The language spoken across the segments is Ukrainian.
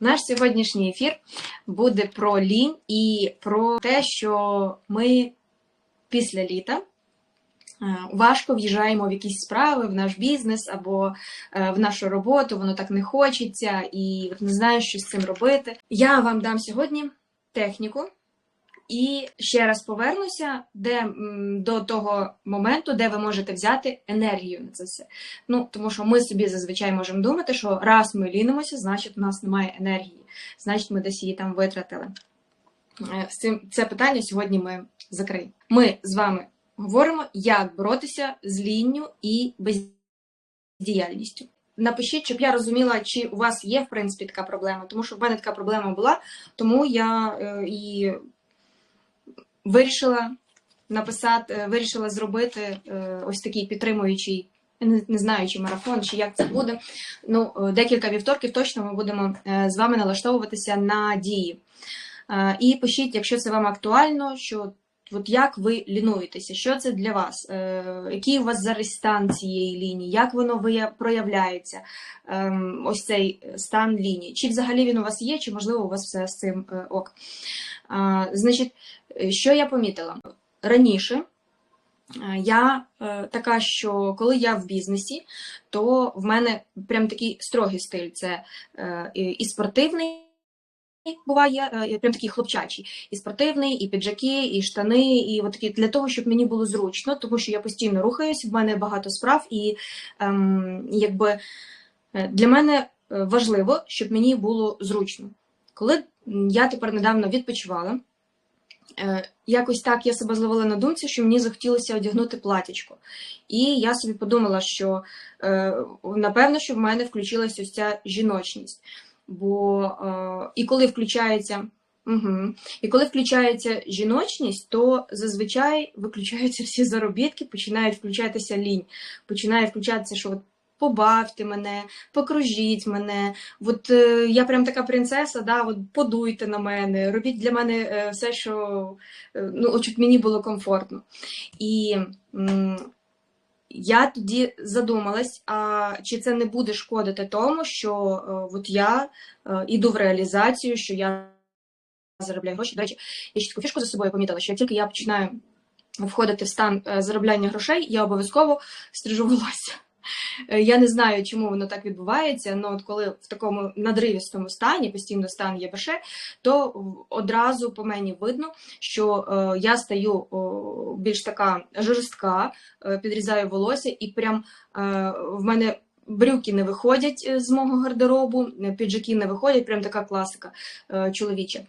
Наш сьогоднішній ефір буде про лінь і про те, що ми після літа е, важко в'їжджаємо в якісь справи, в наш бізнес або е, в нашу роботу, воно так не хочеться і не знаю, що з цим робити. Я вам дам сьогодні техніку. І ще раз повернуся де, до того моменту, де ви можете взяти енергію на це все. Ну, тому що ми собі зазвичай можемо думати, що раз ми лінимося, значить у нас немає енергії, значить ми десь її там витратили. Е, це питання сьогодні ми закриємо. Ми з вами говоримо, як боротися з лінню і бездіяльністю. Напишіть, щоб я розуміла, чи у вас є в принципі така проблема, тому що в мене така проблема була, тому я е, і вирішила написати, е, вирішила зробити е, ось такий підтримуючий, не, знаю, чи марафон, чи як це буде. Ну, е, декілька вівторків точно ми будемо з вами налаштовуватися на дії. І пишіть, якщо це вам актуально, що от як ви лінуєтеся, що це для вас, е, який у вас зараз стан цієї лінії, як воно проявляється, ем, ось цей стан лінії, чи взагалі він у вас є, чи можливо у вас все з цим е, ок. А, Значить, е, що я помітила? Раніше е, я е, така, що коли я в бізнесі, то в мене прям такий строгий стиль. Це е, і спортивний. Буває е, прям такий хлопчачий, і спортивний, і піджаки, і штани, і от такі для того, щоб мені було зручно, тому що я постійно рухаюсь, в мене багато справ, і ем, якби е, для мене е, важливо, щоб мені було зручно. Коли я тепер недавно відпочивала, якось так я себе зловила на думці, що мені захотілося одягнути платічко. І я собі подумала, що напевно, що в мене включилася ось ця жіночність. Бо е, і коли включається. Угу. І коли включається жіночність, то зазвичай виключаються всі заробітки, починає включатися лінь, починає включатися, що от побавте мене, покружіть мене, от е, я прям така принцеса, да, от подуйте на мене, робіть для мене е, все, що е, ну, щоб мені було комфортно. І м, я тоді задумалась, а чи це не буде шкодити тому, що е, от я е, іду в реалізацію, що я заробляю гроші. До речі, я ще таку фішку за собою помітила, що як тільки я починаю входити в стан е, заробляння грошей, я обов'язково стрижу волосся. Е, Я не знаю, чому воно так відбувається, але от коли в такому надривістому стані, постійно стан є беше, то одразу по мені видно, що е, я стаю більш така жорстка, е, підрізаю волосся, і прям в мене брюки не виходять з мого гардеробу, піджаки не виходять, прям така класика чоловіча.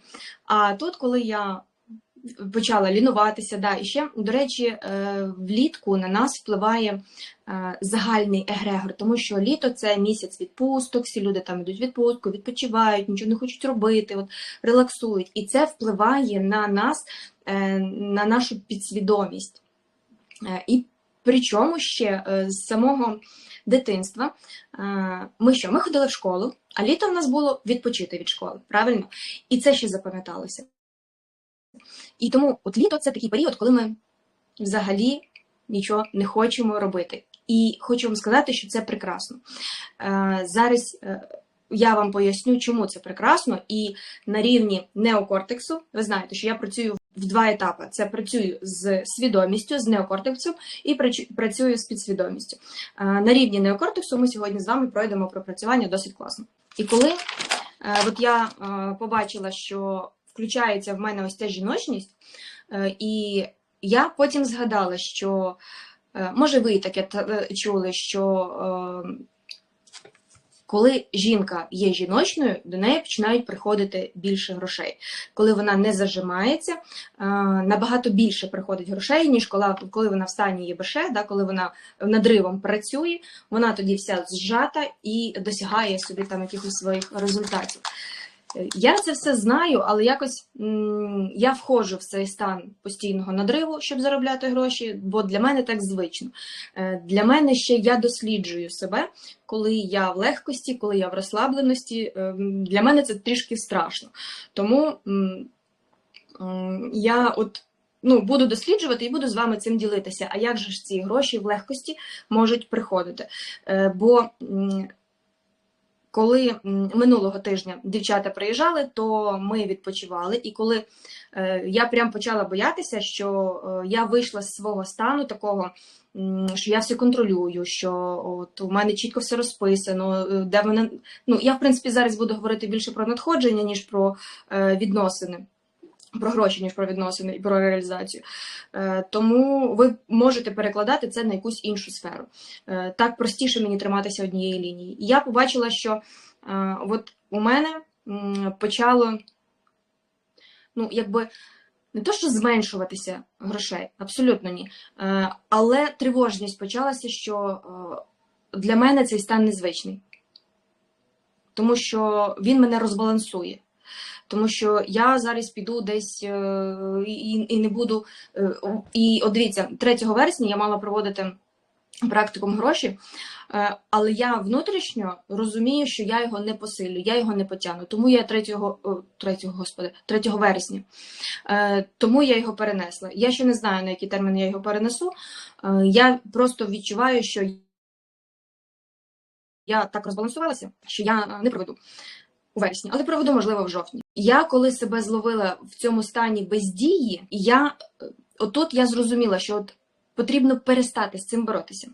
А тут, коли я почала лінуватися, да, і ще, до речі, е, влітку на нас впливає е, загальний егрегор, тому що літо це місяць відпусток, всі люди там йдуть відпустку, відпочивають, нічого не хочуть робити, от, релаксують. І це впливає на нас, е, на нашу підсвідомість. І причому ще з самого дитинства ми що? Ми ходили в школу, а літо в нас було відпочити від школи, правильно? І це ще запам'яталося. І тому от літо це такий період, коли ми взагалі нічого не хочемо робити. І хочу вам сказати, що це прекрасно. Е, Зараз е, я вам поясню, чому це прекрасно, і на рівні неокортексу, ви знаєте, що я працюю в два етапи: це працюю з свідомістю, з неокортексом і працюю з підсвідомістю. Е, На рівні неокортексу ми сьогодні з вами пройдемо пропрацювання досить класно. І коли от я побачила, що включається в мене ось ця жіночність, е, і я потім згадала, що е, може ви таке е, чули, що коли жінка є жіночною, до неї починають приходити більше грошей. Коли вона не зажимається, набагато більше приходить грошей, ніж коли вона в стані ЄБШ, да, коли вона надривом працює, вона тоді вся зжата і досягає собі там якихось своїх результатів. Е, Я це все знаю, але якось я входжу в цей стан постійного надриву, щоб заробляти гроші, бо для мене так звично. Е, Для мене ще я досліджую себе, коли я в легкості, коли я в розслабленості. Е, Для мене це трішки страшно. Тому я от. Ну, буду досліджувати і буду з вами цим ділитися. А як же ж ці гроші в легкості можуть приходити? Бо коли минулого тижня дівчата приїжджали, то ми відпочивали. І коли е, я прям почала боятися, що е, я вийшла з свого стану такого, що я все контролюю, що от у мене чітко все розписано, е, де мене. Ну, я, в принципі, зараз буду говорити більше про надходження, ніж про відносини. Про гроші, ніж про відносини і про реалізацію. Е, тому ви можете перекладати це на якусь іншу сферу. Е, так простіше мені триматися однієї лінії. І я побачила, що е, от у мене почало, ну, якби. Не то, що зменшуватися грошей, абсолютно ні. Але тривожність почалася, що для мене цей стан незвичний, тому що він мене розбалансує. Тому що я зараз піду десь е, і, і не буду. е, І от дивіться, 3 вересня я мала проводити практикум гроші, е, але я внутрішньо розумію, що я його не посилю, я його не потягну. Тому я 3, 3, господи, 3 вересня. Тому я його перенесла. Я ще не знаю, на який термін я його перенесу. Я просто відчуваю, що я так розбалансувалася, що я не проведу у вересні, але проведу, можливо, в жовтні. Я коли себе зловила в цьому стані бездії, я е, отут я зрозуміла, що от потрібно перестати з цим боротися.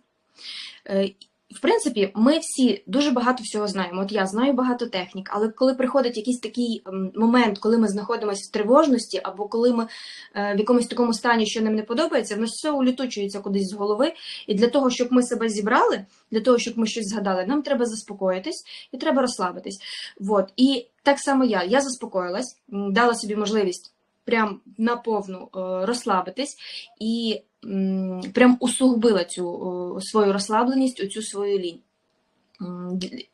В принципі, ми всі дуже багато всього знаємо. От я знаю багато технік, але коли приходить якийсь такий ем, момент, коли ми знаходимося в тривожності, або коли ми е, в якомусь такому стані, що нам не подобається, в нас все улітучується кудись з голови. І для того, щоб ми себе зібрали, для того, щоб ми щось згадали, нам треба заспокоїтись і треба розслабитись. Вот. І так само я. Я заспокоїлась, дала собі можливість прям наповну е, розслабитись і прям усугубила цю свою розслабленість, оцю свою лінь.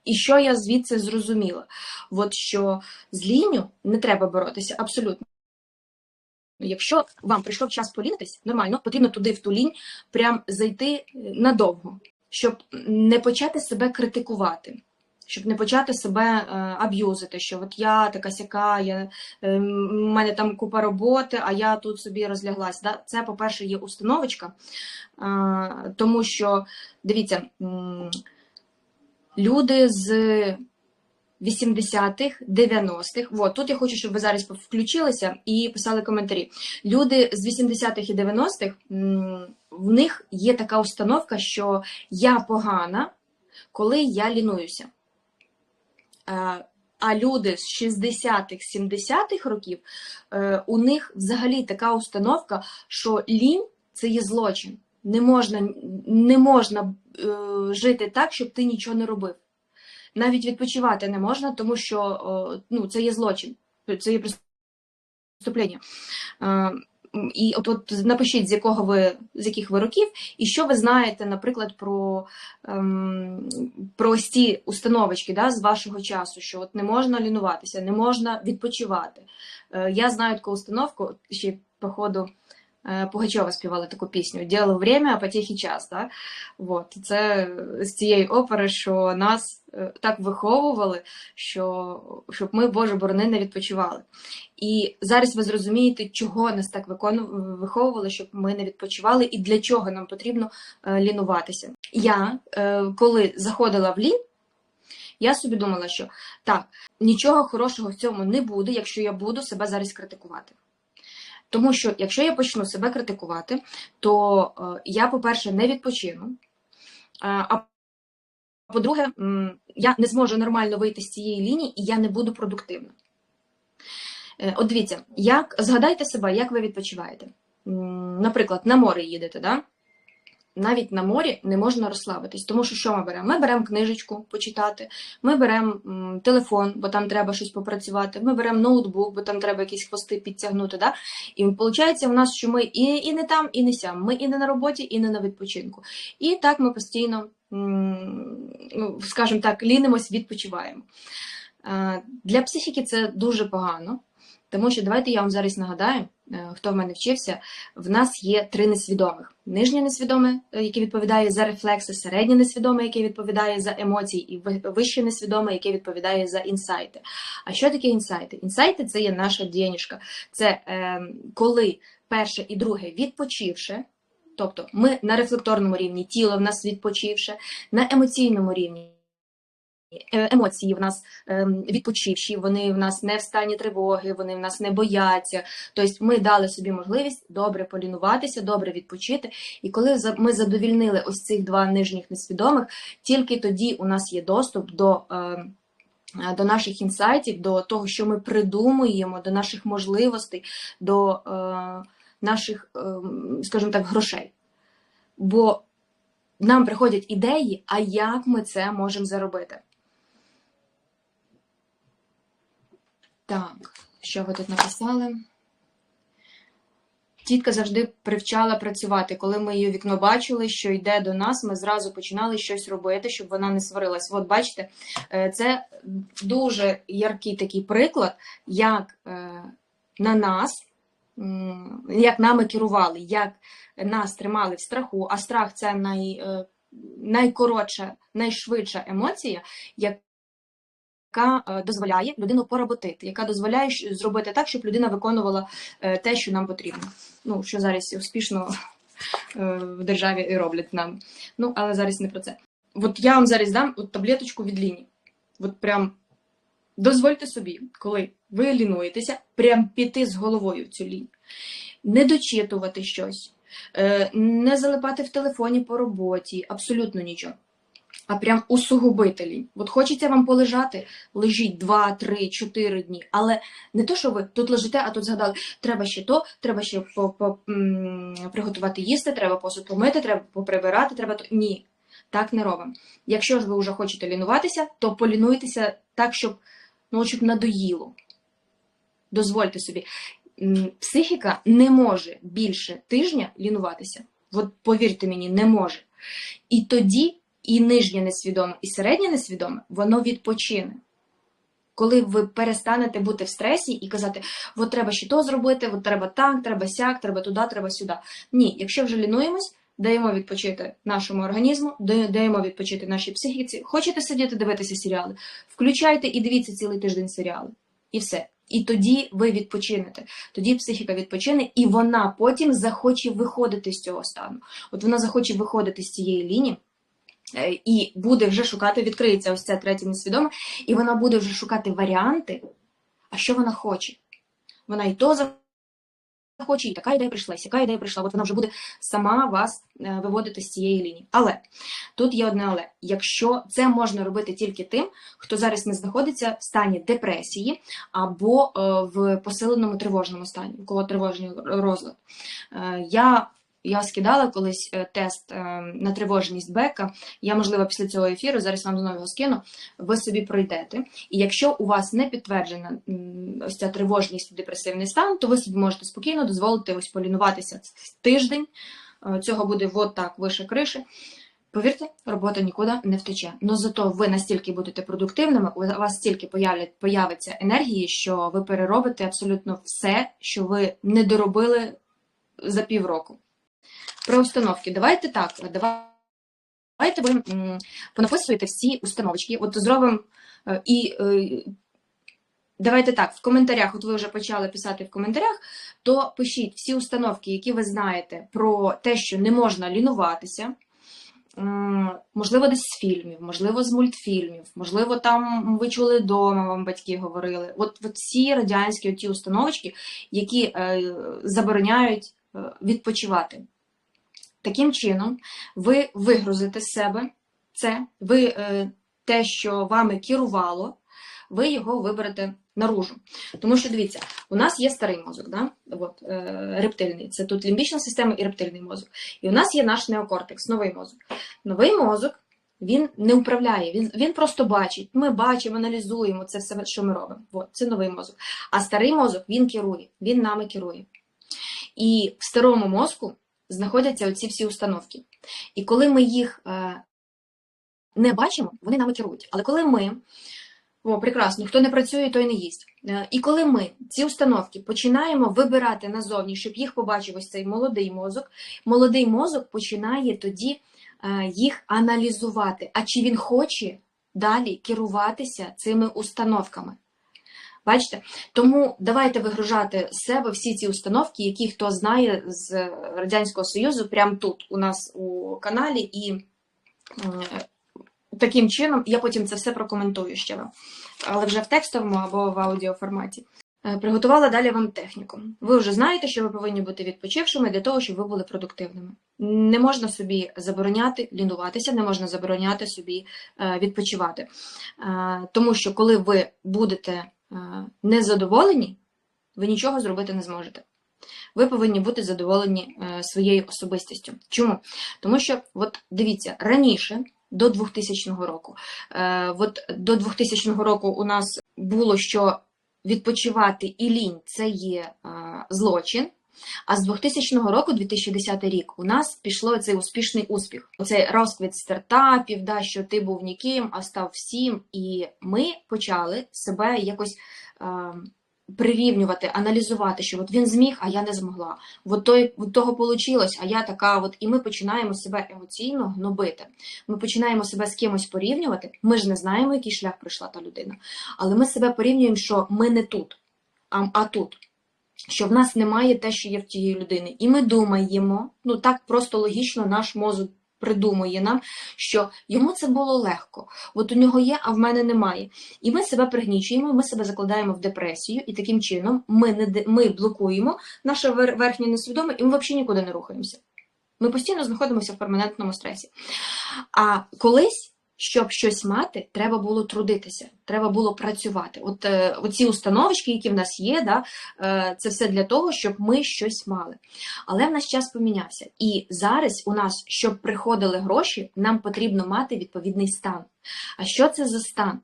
І що я звідси зрозуміла? От що з лінню не треба боротися абсолютно. Якщо вам прийшов час полінитись, нормально, потрібно туди в ту лінь прям зайти е, надовго, щоб не почати себе критикувати, щоб не почати себе е, аб'юзити, що от я така сяка, я, е, в мене там купа роботи, а я тут собі розляглась. Це, по-перше, є установочка, е, тому що, дивіться, люди з 80-х, 90-х. От, тут я хочу, щоб ви зараз включилися і писали коментарі. Люди з 80-х і 90-х, в них є така установка, що я погана, коли я лінуюся. Е, А люди з 60-х, 70-х років, е, у них взагалі така установка, що лінь це є злочин. Не можна, не можна е, жити так, щоб ти нічого не робив. Навіть відпочивати не можна, тому що ну, це є злочин, це є преступлення. І от, от напишіть, з якого ви з яких ви років, і що ви знаєте, наприклад, про, ем, про ось ці установочки да, з вашого часу, що от не можна лінуватися, не можна відпочивати. Е, Я знаю таку установку, ще по ходу е, Пугачова співали таку пісню Діло время, а потіхи час. Да? Вот. Це з цієї опери, що нас е, так виховували, що, щоб ми, Боже борони, не відпочивали. І зараз ви зрозумієте, чого нас так виховували, щоб ми не відпочивали, і для чого нам потрібно е, лінуватися. Я, е, коли заходила в лін, я собі думала, що так, нічого хорошого в цьому не буде, якщо я буду себе зараз критикувати. Тому що якщо я почну себе критикувати, то е, я, по-перше, не відпочину. е, А по-друге, я не зможу нормально вийти з цієї лінії і я не буду продуктивна. Е, От дивіться, як згадайте себе, як ви відпочиваєте. Наприклад, на море їдете, да? Навіть на морі не можна розслабитись, тому що що ми беремо? Ми беремо книжечку почитати, ми беремо телефон, бо там треба щось попрацювати, ми беремо ноутбук, бо там треба якісь хвости підтягнути. Да? І виходить у нас, що ми і, і не там, і не сям. Ми і не на роботі, і не на відпочинку. І так ми постійно, ну, скажімо так, лінимось, відпочиваємо. Е, Для психіки це дуже погано, тому що давайте я вам зараз нагадаю, е, хто в мене вчився, в нас є три несвідомих: нижнє несвідоме, е, яке відповідає за рефлекси, середнє несвідоме, яке відповідає за емоції, і вище несвідоме, яке відповідає за інсайти. А що таке інсайти? Інсайти це є наша денежка. Це е, коли перше і друге відпочивши. Тобто ми на рефлекторному рівні тіло в нас відпочивше, на емоційному рівні емоції в нас ем, відпочивші, вони в нас не в стані тривоги, вони в нас не бояться. Тобто ми дали собі можливість добре полінуватися, добре відпочити. І коли ми задовільнили ось цих два нижніх несвідомих, тільки тоді у нас є доступ до. ем, е, До наших інсайтів, до того, що ми придумуємо, до наших можливостей, до е, наших, е, скажімо так, грошей. Бо нам приходять ідеї, а як ми це можемо заробити. Так, що ви тут написали? Тітка завжди привчала працювати. Коли ми її вікно бачили, що йде до нас, ми зразу починали щось робити, щоб вона не сварилась. От бачите, е, це дуже яркий такий приклад, як е, на нас, як нами керували, як нас тримали в страху, а страх це най, е, найкоротша, найшвидша емоція, яка е, дозволяє людину поработити, яка дозволяє зробити так, щоб людина виконувала е, те, що нам потрібно. Ну, що зараз успішно е, в державі і роблять нам. Ну, але зараз не про це. От я вам зараз дам от таблеточку від лінії. От прям дозвольте собі, коли ви лінуєтеся, прям піти з головою в цю лінію. Не дочитувати щось, не залипати в телефоні по роботі, абсолютно нічого. А прям усугубити лінь. От хочеться вам полежати, лежіть 2, 3, 4 дні. Але не то, що ви тут лежите, а тут згадали, треба ще то, треба ще приготувати їсти, треба посуд помити, треба поприбирати, треба то. Ні, так не робимо. Якщо ж ви вже хочете лінуватися, то полінуйтеся так, щоб, ну, щоб надоїло. Дозвольте собі. Психіка не може більше тижня лінуватися. От повірте мені, не може. І тоді і нижнє несвідоме, і середнє несвідоме, воно відпочине. Коли ви перестанете бути в стресі і казати, от треба ще то зробити, от треба так, треба сяк, треба туди, треба сюди. Ні, якщо вже лінуємось, даємо відпочити нашому організму, даємо відпочити нашій психіці. Хочете сидіти дивитися серіали? Включайте і дивіться цілий тиждень серіали. І все. І тоді ви відпочинете. Тоді психіка відпочине, і вона потім захоче виходити з цього стану. От вона захоче виходити з цієї лінії. Е, І буде вже шукати, відкриється ось це третє несвідоме, і вона буде вже шукати варіанти, а що вона хоче. Вона і то захоче, і така ідея прийшла, і сяка ідея прийшла. От вона вже буде сама вас е, виводити з цієї лінії. Але тут є одне але. Якщо це можна робити тільки тим, хто зараз не знаходиться в стані депресії або е, в посиленому тривожному стані, у кого тривожний розлад. Я я скидала колись е, тест е, на тривожність Бека. Я, можливо, після цього ефіру зараз вам знову його скину. Ви собі пройдете. І якщо у вас не підтверджена ось ця тривожність і депресивний стан, то ви собі можете спокійно дозволити ось полінуватися тиждень. Е, Цього буде вот так вище криші. Повірте, робота нікуди не втече. Но зато ви настільки будете продуктивними, у вас стільки появиться енергії, що ви переробите абсолютно все, що ви не доробили за півроку. Про установки. Давайте так. Давайте ви понаписуєте всі установочки. От зробимо е, і е, давайте так, в коментарях, от ви вже почали писати в коментарях, то пишіть всі установки, які ви знаєте про те, що не можна лінуватися. Можливо, десь з фільмів, можливо, з мультфільмів, можливо, там ви чули вдома, вам батьки говорили. От, от всі радянські ті установочки, які е, забороняють відпочивати. Таким чином, ви вигрузите з себе це, ви е, те, що вами керувало, ви його виберете наружу. Тому що дивіться, у нас є старий мозок, да? От, е, рептильний. Це тут лімбічна система і рептильний мозок. І у нас є наш неокортекс, новий мозок. Новий мозок він не управляє, він, він просто бачить. Ми бачимо, аналізуємо це все, що ми робимо. От, це новий мозок. А старий мозок він керує, він нами керує. І в старому мозку знаходяться оці всі установки. І коли ми їх е, не бачимо, вони нами керують. Але коли ми, о, прекрасно, хто не працює, той не їсть. Е, і коли ми ці установки починаємо вибирати назовні, щоб їх побачив ось цей молодий мозок, молодий мозок починає тоді е, їх аналізувати. А чи він хоче далі керуватися цими установками? Бачите? Тому давайте вигружати з себе всі ці установки, які хто знає з Радянського Союзу, прямо тут у нас у каналі, і е, таким чином, я потім це все прокоментую ще вам, але вже в текстовому або в аудіоформаті. Е, Приготувала далі вам техніку. Ви вже знаєте, що ви повинні бути відпочившими для того, щоб ви були продуктивними. Не можна собі забороняти лінуватися, не можна забороняти собі е, відпочивати. Тому що коли ви будете е, незадоволені, ви нічого зробити не зможете. Ви повинні бути задоволені е, своєю особистістю. Чому? Тому що, от дивіться, раніше, до 2000 року, е, от до 2000 року у нас було, що відпочивати і лінь це є злочин. А з 2000 року, 2010 рік, у нас пішло цей успішний успіх. Оцей розквіт стартапів, да, що ти був ніким, а став всім. І ми почали себе якось е, прирівнювати, аналізувати, що от він зміг, а я не змогла. От той от того вийшло, а я така. От і ми починаємо себе емоційно гнобити. Ми починаємо себе з кимось порівнювати. Ми ж не знаємо, який шлях пройшла та людина. Але ми себе порівнюємо, що ми не тут, а, а тут. Що в нас немає те, що є в тієї людини. І ми думаємо, ну так просто логічно наш мозок придумує нам, що йому це було легко. От у нього є, а в мене немає. І ми себе пригнічуємо, ми себе закладаємо в депресію, і таким чином ми не ми блокуємо наше верхнє несвідоме, і ми взагалі нікуди не рухаємося. Ми постійно знаходимося в перманентному стресі. А колись, щоб щось мати, треба було трудитися, треба було працювати. От е, оці установочки, які в нас є, да, е, це все для того, щоб ми щось мали. Але в нас час помінявся. І зараз у нас, щоб приходили гроші, нам потрібно мати відповідний стан. А що це за стан?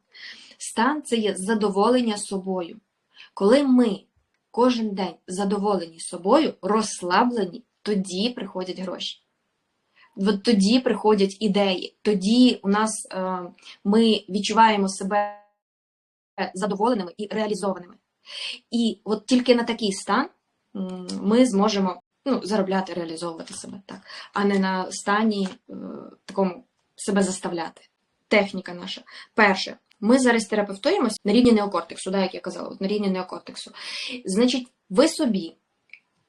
Стан це є задоволення собою. Коли ми кожен день задоволені собою, розслаблені, тоді приходять гроші. От тоді приходять ідеї, тоді у нас е, ми відчуваємо себе задоволеними і реалізованими. І от тільки на такий стан ми зможемо ну, заробляти, реалізовувати себе, так, а не на стані е, такому себе заставляти. Техніка наша. Перше, ми зараз терапевтуємось на рівні неокортексу, да, як я казала, от на рівні неокортексу. Значить, ви собі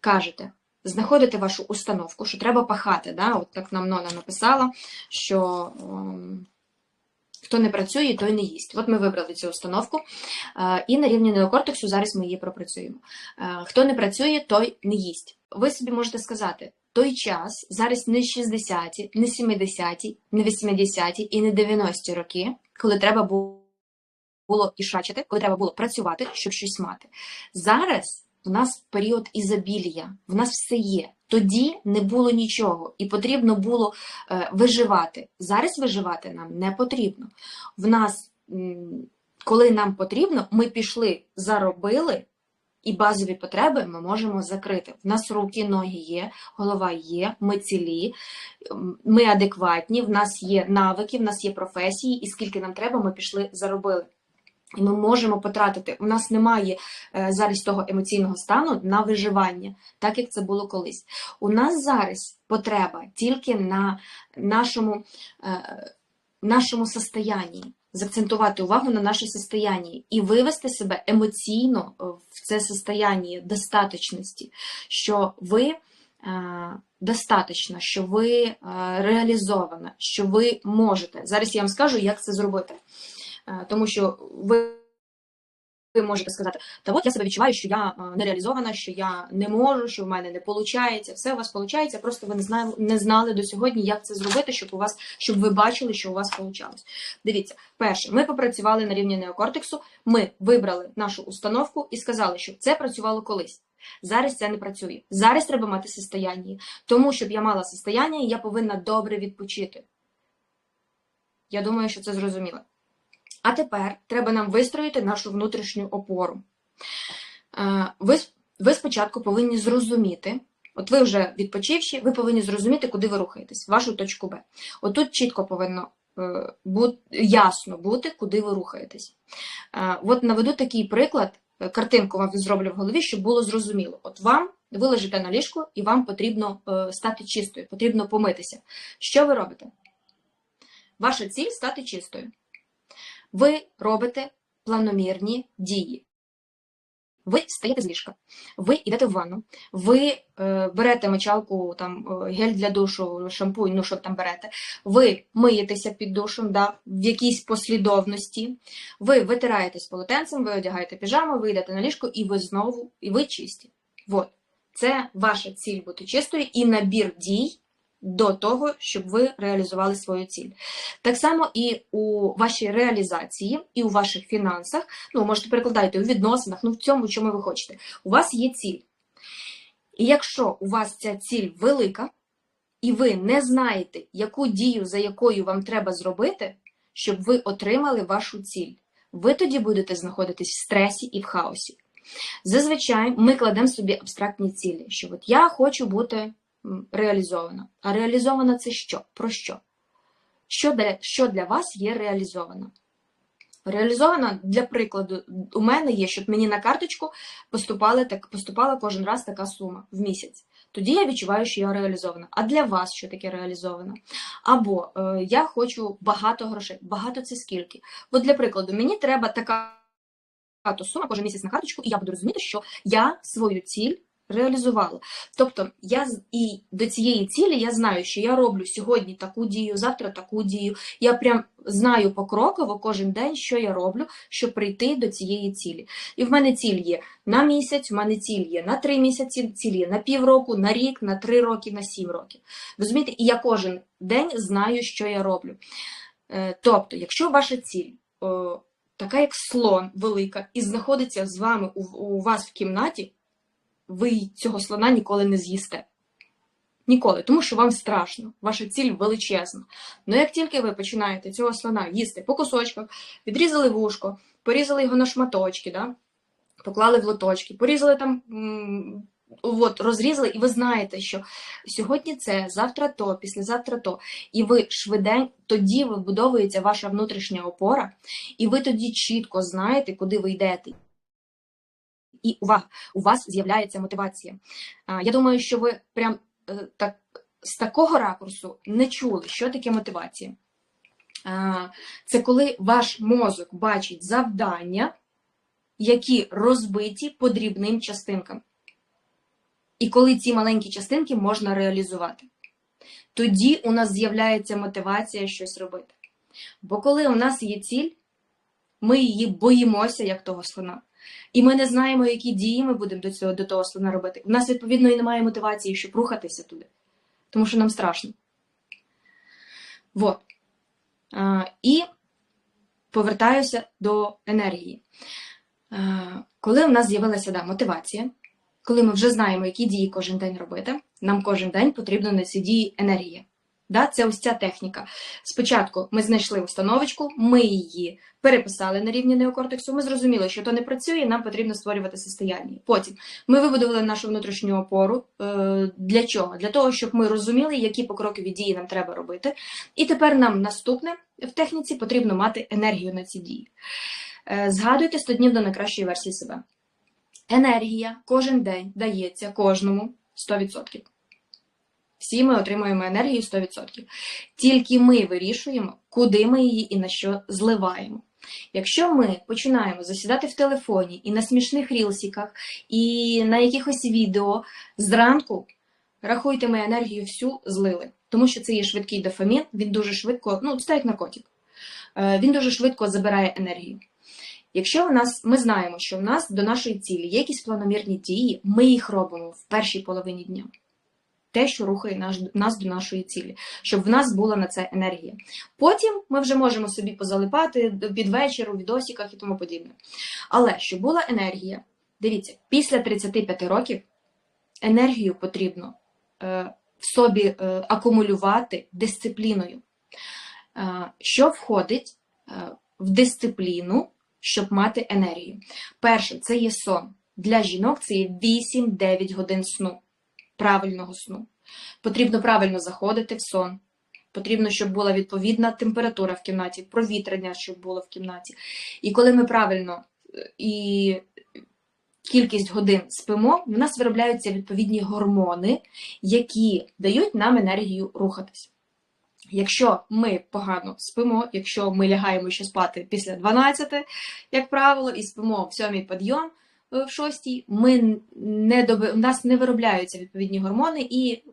кажете, знаходите вашу установку, що треба пахати. Да? От так нам Нона написала, що ем, хто не працює, той не їсть. От ми вибрали цю установку, е, і на рівні неокортексу зараз ми її пропрацюємо. Е, Хто не працює, той не їсть. Ви собі можете сказати, той час зараз не 60-ті, не 70-ті, не 80-ті і не 90-ті роки, коли треба було було і коли треба було працювати, щоб щось мати. Зараз у нас період ізобілія, в нас все є. Тоді не було нічого, і потрібно було е, виживати. Зараз виживати нам не потрібно. В нас, коли нам потрібно, ми пішли, заробили, і базові потреби ми можемо закрити. В нас руки, ноги є, голова є, ми цілі, ми адекватні, в нас є навики, в нас є професії, і скільки нам треба, ми пішли, заробили. І ми можемо потратити. У нас немає е, зараз того емоційного стану на виживання, так як це було колись. У нас зараз потреба тільки на нашому, е, нашому состоянні, закцентувати увагу на наше состоянні і вивести себе емоційно е, в це состояння достаточності, що ви достаточно, що ви реалізована, що ви можете. Зараз я вам скажу, як це зробити. Е, тому що ви. Ви можете сказати, та от я себе відчуваю, що я е, не реалізована, що я не можу, що в мене не виходить. Все у вас виходить, просто ви не знали, не знали до сьогодні, як це зробити, щоб у вас, щоб ви бачили, що у вас вийшло. Дивіться, перше, ми попрацювали на рівні неокортексу, ми вибрали нашу установку і сказали, що це працювало колись. Зараз це не працює. Зараз треба мати состояння. Тому, щоб я мала состояння, я повинна добре відпочити. Я думаю, що це зрозуміло. А тепер треба нам вистроїти нашу внутрішню опору. Е, Ви, ви спочатку повинні зрозуміти, от ви вже відпочивши, ви повинні зрозуміти, куди ви рухаєтесь, вашу точку Б. Отут чітко повинно е, бути, ясно бути, куди ви рухаєтесь. Е, От наведу такий приклад, картинку вам зроблю в голові, щоб було зрозуміло. От вам ви лежите на ліжку і вам потрібно стати чистою, потрібно помитися. Що ви робите? Ваша ціль стати чистою ви робите планомірні дії. Ви встаєте з ліжка, ви йдете в ванну, ви е, берете мочалку, там е, гель для душу, шампунь, ну що там берете. Ви миєтеся під душем, да, в якійсь послідовності. Ви витираєтесь полотенцем, ви одягаєте піжаму, ви йдете на ліжко, і ви знову, і ви чисті. Вот. Це ваша ціль бути чистою і набір дій до того, щоб ви реалізували свою ціль. Так само і у вашій реалізації, і у ваших фінансах, ну, можете перекладати у відносинах, ну в цьому, чому ви хочете. У вас є ціль. І якщо у вас ця ціль велика, і ви не знаєте, яку дію, за якою вам треба зробити, щоб ви отримали вашу ціль, ви тоді будете знаходитись в стресі і в хаосі. Зазвичай ми кладемо собі абстрактні цілі, що от я хочу бути м, реалізована. А реалізована це що? Про що? Що для, що для вас є реалізовано? Реалізована, для прикладу, у мене є, щоб мені на карточку поступали, так, поступала кожен раз така сума в місяць. Тоді я відчуваю, що я реалізована. А для вас що таке реалізовано? Або е, я хочу багато грошей. Багато це скільки? От для прикладу, мені треба така сума кожен місяць на карточку, і я буду розуміти, що я свою ціль реалізувала. Тобто, я і до цієї цілі я знаю, що я роблю сьогодні таку дію, завтра таку дію. Я прям знаю покроково кожен день, що я роблю, щоб прийти до цієї цілі. І в мене ціль є на місяць, в мене ціль є на три місяці, ціль є на півроку, на рік, на три роки, на сім років. Розумієте, і я кожен день знаю, що я роблю. Е, Тобто, якщо ваша ціль. така як слон велика, і знаходиться з вами у, у вас в кімнаті, ви цього слона ніколи не з'їсте. Ніколи, тому що вам страшно, ваша ціль величезна. Ну як тільки ви починаєте цього слона їсти по кусочках, відрізали вушко, порізали його на шматочки, да? поклали в лоточки, порізали там, от, розрізали, і ви знаєте, що сьогодні це, завтра то, післязавтра то. І ви швидень, тоді вибудовується ваша внутрішня опора, і ви тоді чітко знаєте, куди ви йдете. І увага, у вас з'являється мотивація. Я думаю, що ви прям е, так з такого ракурсу не чули, що таке мотивація. Це коли ваш мозок бачить завдання, які розбиті по дрібним частинкам. І коли ці маленькі частинки можна реалізувати, тоді у нас з'являється мотивація щось робити. Бо коли у нас є ціль, ми її боїмося, як того слона. І ми не знаємо, які дії ми будемо до цього до того слона робити. У нас, відповідно, і немає мотивації, щоб рухатися туди, тому що нам страшно. Вот. А, і повертаюся до енергії. А, коли у нас з'явилася да, мотивація, коли ми вже знаємо, які дії кожен день робити, нам кожен день потрібно на ці дії енергія. Да, це ось ця техніка. Спочатку ми знайшли установочку, ми її переписали на рівні неокортексу, ми зрозуміли, що то не працює, нам потрібно створювати состояння. Потім ми вибудували нашу внутрішню опору. Е, Для чого? Для того, щоб ми розуміли, які покрокові дії нам треба робити. І тепер нам наступне в техніці потрібно мати енергію на ці дії. Е, Згадуйте 100 днів до найкращої версії себе. Енергія кожен день дається кожному 100%. Всі ми отримуємо енергію 100%. Тільки ми вирішуємо, куди ми її і на що зливаємо. Якщо ми починаємо засідати в телефоні і на смішних рілсіках, і на якихось відео зранку, рахуйте ми енергію всю злили. Тому що це є швидкий дофамін, він дуже швидко, ну, це як наркотик. Е, Він дуже швидко забирає енергію. Якщо в нас, ми знаємо, що в нас до нашої цілі є якісь планомірні дії, ми їх робимо в першій половині дня. Те, що рухає наш, нас до нашої цілі, щоб в нас була на це енергія. Потім ми вже можемо собі позалипати під вечір у відосиках і тому подібне. Але щоб була енергія, дивіться, після 35 років енергію потрібно е, в собі е, акумулювати дисципліною. Е, що входить е, в дисципліну, щоб мати енергію? Перше, це є сон. Для жінок це є 8-9 годин сну, правильного сну. Потрібно правильно заходити в сон. Потрібно, щоб була відповідна температура в кімнаті, провітрення, щоб було в кімнаті. І коли ми правильно е, і кількість годин спимо, в нас виробляються відповідні гормони, які дають нам енергію рухатись. Якщо ми погано спимо, якщо ми лягаємо ще спати після 12, як правило, і спимо в 7 підйом, в шостій, ми не доби... у нас не виробляються відповідні гормони і.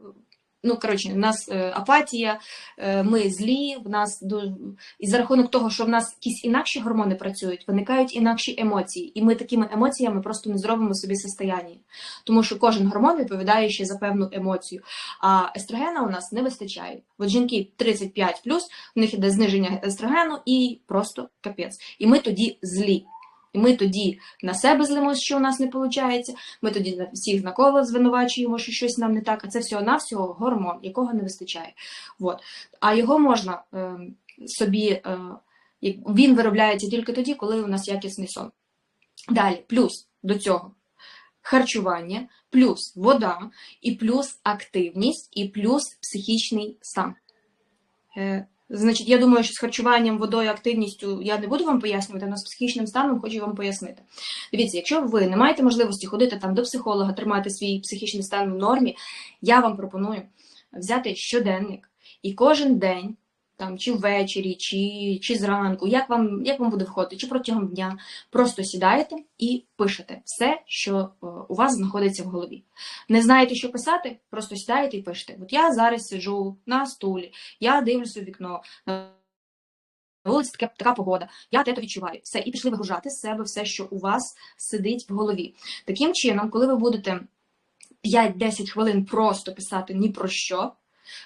Ну, коротше, в нас е, апатія, е, ми злі, в нас ду- і за рахунок того, що в нас якісь інакші гормони працюють, виникають інакші емоції. І ми такими емоціями просто не зробимо собі состояння. Тому що кожен гормон відповідає ще за певну емоцію. А естрогена у нас не вистачає. От жінки 35 в них іде зниження естрогену і просто капець. І ми тоді злі. І ми тоді на себе злимось, що у нас не виходить. Ми тоді на всіх навколо звинувачуємо, що щось нам не так. А це всього навсього гормон, якого не вистачає. От. А його можна е, собі, е, він виробляється тільки тоді, коли у нас якісний сон. Далі, плюс до цього харчування, плюс вода, і плюс активність, і плюс психічний стан. Значить, я думаю, що з харчуванням, водою, активністю я не буду вам пояснювати, але з психічним станом хочу вам пояснити. Дивіться, якщо ви не маєте можливості ходити там до психолога, тримати свій психічний стан в нормі, я вам пропоную взяти щоденник і кожен день, там, чи ввечері, чи, чи зранку, як вам, як вам буде входити, чи протягом дня, просто сідаєте і пишете все, що е, у вас знаходиться в голові. Не знаєте, що писати, просто сідаєте і пишете. От я зараз сиджу на стулі, я дивлюся у вікно. На вулиці така, така погода, я те відчуваю. Все, і пішли вигружати з себе все, що у вас сидить в голові. Таким чином, коли ви будете 5-10 хвилин просто писати ні про що,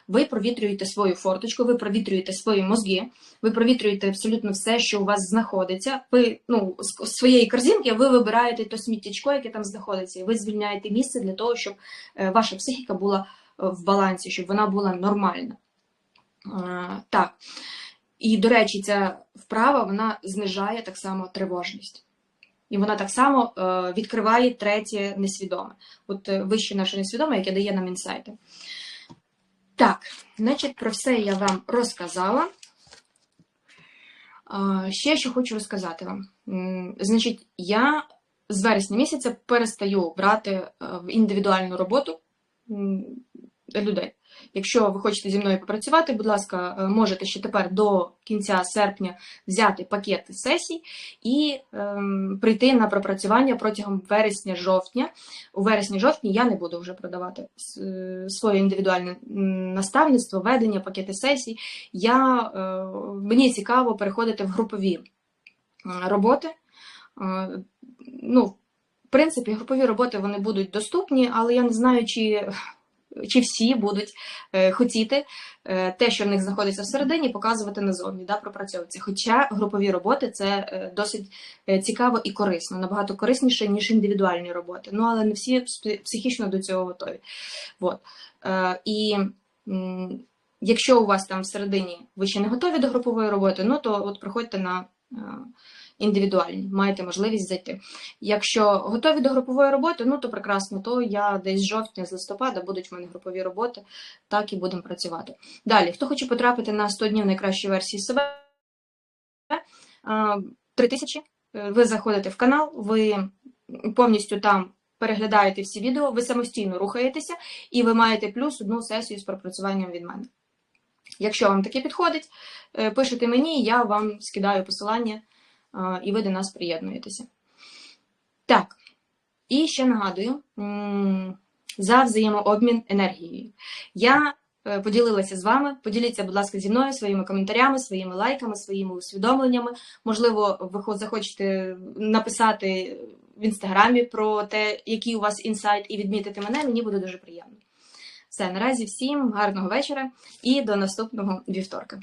ви провітрюєте свою форточку, ви провітрюєте свої мозги, ви провітрюєте абсолютно все, що у вас знаходиться. Ви ну, з своєї корзинки ви вибираєте то сміттячко, яке там знаходиться, і ви звільняєте місце для того, щоб е, ваша психіка була е, в балансі, щоб вона була нормальна. Так. І, до речі, ця вправа вона знижає так само тривожність. І вона так само е, відкриває третє несвідоме. От вище наше несвідоме, яке дає нам інсайти. Так, значить, про все я вам розказала. Ще що хочу розказати вам. Значить, я з вересня місяця перестаю брати е, в індивідуальну роботу людей. Якщо ви хочете зі мною попрацювати, будь ласка, е, можете ще тепер до кінця серпня взяти пакет сесій і ем, прийти на пропрацювання протягом вересня-жовтня. У вересні-жовтні я не буду вже продавати е, своє індивідуальне наставництво, ведення, пакети сесій. Я, е, мені цікаво переходити в групові роботи. Е, Ну, в принципі, групові роботи вони будуть доступні, але я не знаю, чи, чи всі будуть е, хотіти е, те, що в них знаходиться всередині, показувати назовні, да, пропрацьовуватися. Хоча групові роботи це е, досить цікаво і корисно, набагато корисніше, ніж індивідуальні роботи. Ну, але не всі психічно до цього готові. От. Е, І якщо у вас там всередині ви ще не готові до групової роботи, ну то от приходьте на індивідуальні, маєте можливість зайти. Якщо готові до групової роботи, ну то прекрасно, то я десь з жовтня, з листопада будуть в мене групові роботи, так і будемо працювати. Далі, хто хоче потрапити на 100 днів найкращої версії себе, 3 тисячі. Е, Ви заходите в канал, ви повністю там переглядаєте всі відео, ви самостійно рухаєтеся, і ви маєте плюс одну сесію з пропрацюванням від мене. Якщо вам таке підходить, е, пишете мені, я вам скидаю посилання, і ви до нас приєднуєтеся. Так, і ще нагадую за взаємообмін енергією. Я е, поділилася з вами. Поділіться, будь ласка, зі мною своїми коментарями, своїми лайками, своїми усвідомленнями. Можливо, ви захочете написати в інстаграмі про те, який у вас інсайт, і відмітити мене. Мені буде дуже приємно. Все, наразі всім гарного вечора і до наступного вівторка.